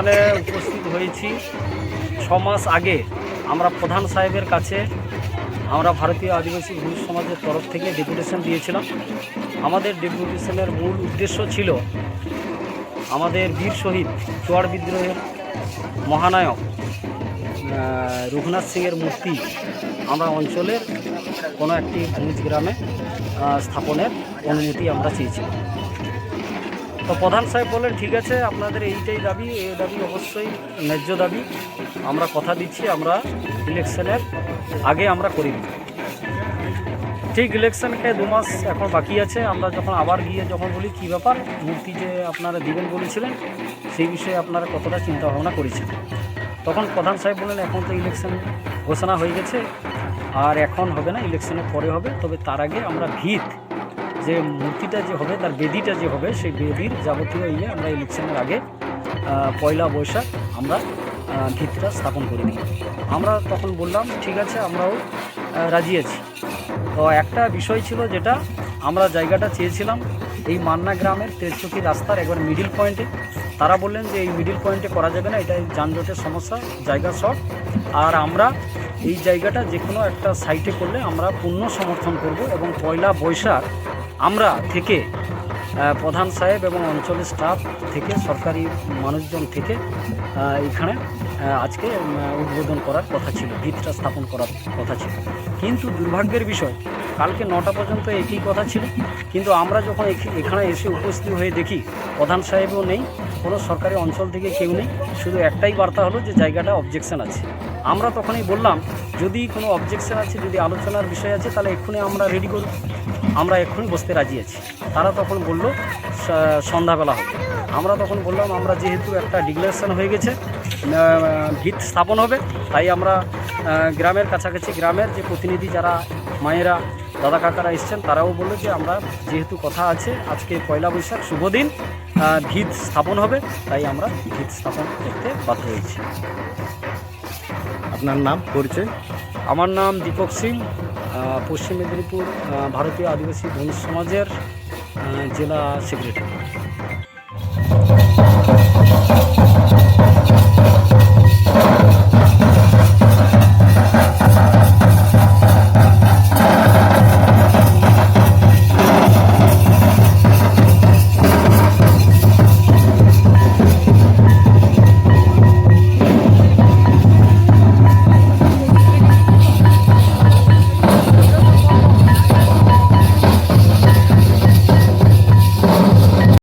এইখানে উপস্থিত হয়েছি। ছ মাস আগে আমরা প্রধান সাহেবের কাছে আমরা ভারতীয় আদিবাসী ভূমি সমাজের তরফ থেকে ডেপুটেশন দিয়েছিলাম। আমাদের ডেপুটেশনের মূল উদ্দেশ্য ছিল আমাদের বীর শহীদ, চোয়ার বিদ্রোহের মহানায়ক রঘুনাথ সিংয়ের মূর্তি আমরা অঞ্চলের কোনো একটি ভূমিজ গ্রামে স্থাপনের অনুমতি আমরা চেয়েছিলাম। তো প্রধান সাহেব বললেন, ঠিক আছে, আপনাদের এইটাই দাবি এই দাবি অবশ্যই ন্যায্য দাবি। আমরা কথা দিচ্ছি, আমরা ইলেকশনের আগে আমরা করি ঠিক ইলেকশনকে দু মাস এখন বাকি আছে। আমরা যখন আবার গিয়ে যখন বলি, কী ব্যাপার? মূর্তি যে আপনারা দিবেন বলেছিলেন, সেই বিষয়ে আপনারা কতটা চিন্তা ভাবনা করেছেন? তখন প্রধান সাহেব বললেন, এখন তো ইলেকশন ঘোষণা হয়ে গেছে, আর এখন হবে না, ইলেকশনের পরে হবে। তবে তার আগে আমরা ভিত যে মূর্তিটা যে হবে, তার বেদিটা যে হবে, সেই বেদির যাবতীয় ইয়ে আমরা ইলেকশনের আগে পয়লা বৈশাখ আমরা ভিতটা স্থাপন করে নিই। আমরা তখন বললাম, ঠিক আছে, আমরাও রাজি আছি। তো একটা বিষয় ছিল যেটা, আমরা জায়গাটা চেয়েছিলাম এই মান্না গ্রামের তেজচকি রাস্তার একবার মিডিল পয়েন্টে তারা বললেন যে এই মিডিল পয়েন্টে করা যাবে না এটা যানজটের সমস্যা, জায়গা শর্ট। আর আমরা এই জায়গাটা যে কোনো একটা সাইটে করলে আমরা পূর্ণ সমর্থন করব এবং পয়লা বৈশাখ আমরা থেকে প্রধান সাহেব এবং অঞ্চলের স্টাফ থেকে, সরকারি মানুষজন থেকে এখানে আজকে উদ্বোধন করার কথা ছিল, ভিতটা স্থাপন করার কথা ছিল। কিন্তু দুর্ভাগ্যের বিষয়, কালকে নটা পর্যন্ত একই কথা ছিল। কিন্তু আমরা যখন এখি- এখানে এসে উপস্থিত হয়ে দেখি, প্রধান সাহেবও নেই, কোনো সরকারি অঞ্চল থেকে কেউ নেই, শুধু একটাই বার্তা হলো যে জায়গাটা অবজেকশন আছে। আমরা তখনই বললাম, যদি কোনো অবজেকশন আছে, যদি আলোচনার বিষয় আছে, তাহলে এক্ষুনি আমরা রেডি করব। আমরা এক্ষুনি বসতে রাজি আছি। তারা তখন বলল সন্ধ্যাবেলা হবে। আমরা তখন বললাম আমরা যেহেতু একটা ডিক্লারেশন হয়ে গেছে ভিত স্থাপন হবে তাই আমরা গ্রামের কাছাকাছি গ্রামের যে প্রতিনিধি যারা মায়েরা দাদা কাকারা এসছেন তারাও বলল যে আমরা যেহেতু কথা আছে আজকে পয়লা বৈশাখ শুভ দিন ভিত স্থাপন হবে তাই আমরা ভিত স্থাপন করতে বাধ্য হয়েছি। আপনার নাম পরিচয়? আমার নাম দীপক সিং। পশ্চিম মেদিনীপুর ভারতীয় আদিবাসী বণিক সমাজের জেলা সেক্রেটারি